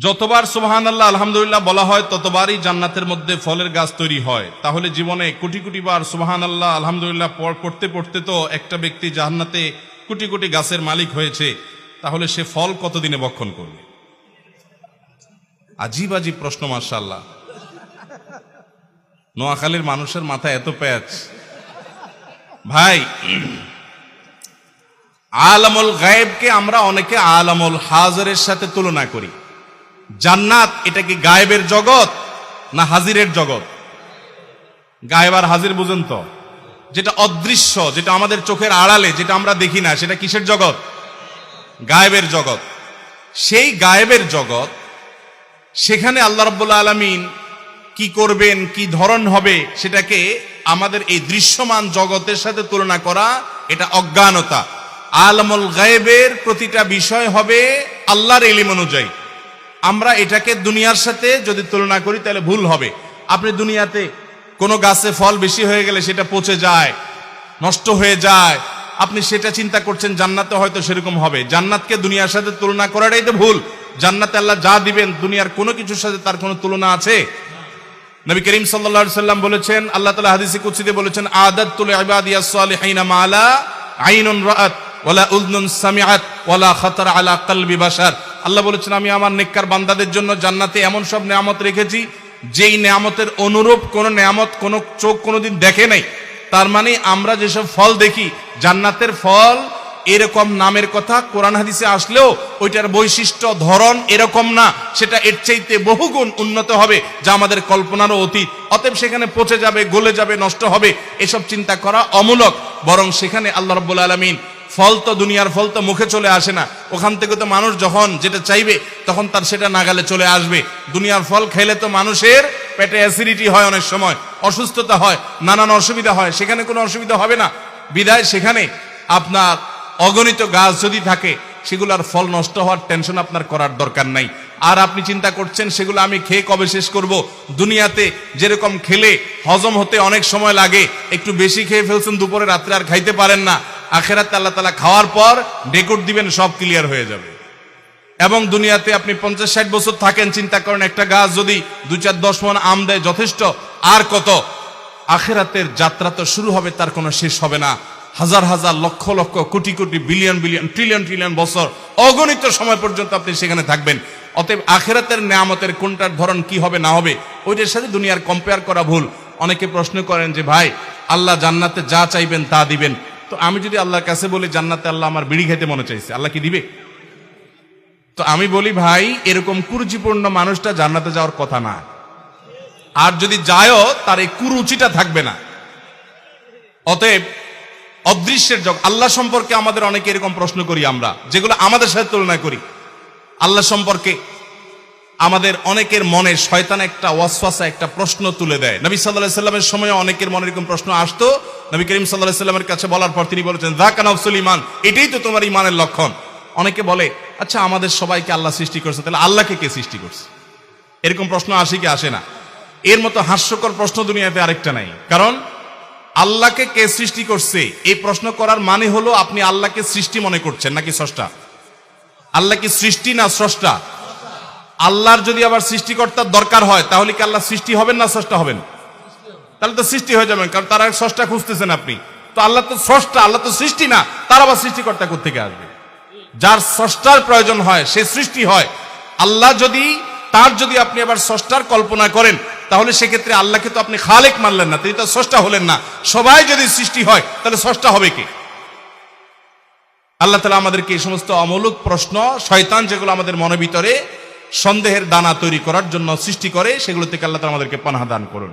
যতবার সুবহান আল্লাহ আলহামদুলিল্লাহ বলা হয়, ততবারই জান্নাতের মধ্যে ফলের গাছ তৈরি হয়। তাহলে জীবনে কোটি কোটি বার সুবহান আল্লাহ আলহামদুলিল্লাহ পড়- পড়তে পড়তে তো একটা ব্যক্তি জান্নাতে কোটি কোটি গাছের মালিক হয়েছে, তাহলে সে ফল কতদিনে বক্ষণ করবে? আজীব আজীব প্রশ্ন মার্শাল্লাহ নোয়াখালীর মানুষের মাথায় এত প্যাচ। ভাই, আলামুল গায়েবকে আমরা অনেকে আলামুল হাজরের সাথে তুলনা করি। জান্নাত, এটা কি গায়েবের জগৎ না হাজিরের জগৎ? গায়েব আর হাজির বুঝেন তো? যেটা অদৃশ্য, যেটা আমাদের চোখের আড়ালে, যেটা আমরা দেখি না, সেটা কিসের জগৎ? গায়েবের জগৎ। সেই গায়েবের জগৎ, সেখানে আল্লাহ রব্বুল্লা আলমিন কি করবেন, কি ধরন হবে, সেটাকে আমাদের এই দৃশ্যমান জগতের সাথে তুলনা করা, এটা অজ্ঞানতা। আলমুল গায়েবের প্রতিটা বিষয় হবে আল্লাহর এলিম অনুযায়ী। আমরা এটাকে দুনিয়ার সাথে যদি তুলনা করি, তাহলে ভুল হবে। আপনি দুনিয়াতে কোনো গাছে ফল বেশি হয়ে গেলে সেটা পচে যায়, নষ্ট হয়ে যায়। আপনি সেটা চিন্তা করছেন, জান্নাতে হয়তো সেরকম হবে। জান্নাতকে দুনিয়ার সাথে তুলনা করাটাই তো ভুল। জান্নাতে আল্লাহ যা দিবেন, দুনিয়ার কোনো কিছুর সাথে তার কোনো তুলনা আছে? নবী করিম সাল্লা সাল্লাম বলেছেন, আল্লাহ তালা হাদিসে কুচিতে বলেছেন আদাত তুলে সালিহিনা মালা আইনুন রাআত, ওয়ালা উযনুন সামিআত আলা কলবি বাশার। আল্লাহ বলেছেন, আমি আমার নেককার বান্দাদের জন্য জান্নাতে এমন সব নেয়ামত রেখেছি, যেই নেয়ামতের অনুরূপ কোন নেয়ামত, কোন চোখ কোনোদিন দেখে নাই। তার মানে আমরা যেসব ফল দেখি, জান্নাতের ফল এরকম নামের কথা কোরআন হাদিসে আসলেও ওইটার বৈশিষ্ট্য, ধরন এরকম না। সেটা এর চাইতে বহুগুণ উন্নত হবে, যা আমাদের কল্পনারও অতীত। অতএব সেখানে পচে যাবে, গলে যাবে, নষ্ট হবে, এসব চিন্তা করা অমূলক। বরং সেখানে আল্লাহ রব্বুল আলমিন ফল তো দুনিয়ার ফল তো মুখে চলে আসে না। ওখান থেকে তো মানুষ যখন যেটা চাইবে, তখন তার সেটা নাগালে চলে আসবে। দুনিয়ার ফল খেলে তো মানুষের পেটে অ্যাসিডিটি হয় অনেক সময়, অসুস্থতা হয়, নানান অসুবিধা হয়, সেখানে কোনো অসুবিধা হবে না। বিদায় সেখানে আপনার অগণিত গাছ যদি থাকে, সেগুলোর ফল নষ্ট হওয়ার টেনশন আপনার করার দরকার নাই। আর আপনি চিন্তা করছেন, সেগুলো আমি খেয়ে কবে শেষ করব? দুনিয়াতে যেরকম খেলে হজম হতে অনেক সময় লাগে, একটু বেশি খেয়ে ফেলছেন, দুপুরে রাত্রে আর খাইতে পারেন না। আখেরাতে আল্লাহ তালা খাওয়ার পর ডেকোর দিবেন, সব ক্লিয়ার হয়ে যাবে। এবং দুনিয়াতে আপনি পঞ্চাশ ষাট বছর থাকেন, চিন্তা করেন একটা গাছ যদি দু চার দশ মন আম দেয় যথেষ্ট, আর কত? আখেরাতের যাত্রা তো শুরু হবে, তার কোনো শেষ হবে না। হাজার হাজার lakh lakh, crore crore billion billion trillion trillion বছর অগণিত সময় পর্যন্ত আপনি সেখানে থাকবেন। অতএব আখেরাতের নেয়ামতের কোনটার ধরন কি হবে, না হবে, ওইটার সাথে দুনিয়ার কম্পেয়ার করা ভুল। অনেকে প্রশ্ন করেন যে, ভাই, আল্লাহ জান্নাতে যা চাইবেন তা দিবেন। তো আমি যদি আল্লাহর কাছে বলি, জান্নাতে আল্লাহ আমার বিড়ি খেতে মনে চাইছে, আল্লাহ কি দিবে? তো আমি বলি, ভাই, এরকম কুরুচিপূর্ণ মানুষটা জান্নাতে যাওয়ার কথা না। আর যদি যায়ও, তার এই কুরুচিটা থাকবে না। অতএব, অদৃশ্যের জগ, আল্লাহ সম্পর্কে আমাদের অনেকে এরকম প্রশ্ন করি আমরা, যেগুলো আমাদের সাথে তুলনা করি। আল্লাহ সম্পর্কে আমাদের অনেকের মনে শয়তান একটা ওয়াসওয়াসা, একটা প্রশ্ন তুলে দেয়। নবী সাল্লাহ সাল্লামের সময় অনেকের মনে এরকম প্রশ্ন আসতো। নবী করিম সাল্লাহ সাল্লামের কাছে বলার পর তিনি বলেছেন দা কানাফসুল ইমান এটাই তো তোমার ইমানের লক্ষণ। অনেকে বলে আচ্ছা আমাদের সবাইকে আল্লাহ সৃষ্টি করছে, তাহলে আল্লাহকে কে সৃষ্টি করছে? এরকম প্রশ্ন আসে কি আসে না। এর মতো হাস্যকর প্রশ্ন দুনিয়াতে আরেকটা নাই। কারণ, আল্লাহকে কে সৃষ্টি করছে? এই প্রশ্ন করার মানে হলো আপনি আল্লাহকে সৃষ্টি মনে করছেন, নাকি স্রষ্টা? আল্লাহ কি সৃষ্টি না স্রষ্টা? আল্লাহর যদি আবার সৃষ্টিকর্তার দরকার হয়, তাহলে কি আল্লাহ সৃষ্টি হবেন না স্রষ্টা হবেন? তাহলে তো সৃষ্টি হয়ে যাবেন, কারণ তারা স্রষ্টা খুঁজতেছেন আপনি। তো আল্লাহ তো স্রষ্টা, আল্লাহ তো সৃষ্টি না, তার আবার সৃষ্টিকর্তা থেকে আসবে? যার স্রষ্টার প্রয়োজন হয়, সে সৃষ্টি হয়। আল্লাহ যদি, তার যদি আপনি আবার স্রষ্টার কল্পনা করেন, তাহলে সেক্ষেত্রে আল্লাহকে তো আপনি খালেক মানলেন না, তিনি তো স্রষ্টা হলেন না। সবাই যদি সৃষ্টি হয়, তাহলে স্রষ্টা হবে কে? আল্লাহ তালা আমাদেরকে এই সমস্ত অমূলক প্রশ্ন, শয়তান যেগুলো আমাদের মনের ভিতরে সন্দেহের দানা তৈরি করার জন্য সৃষ্টি করে সেগুলো থেকে আল্লাহ আমাদেরকে পানাহা দান করুন।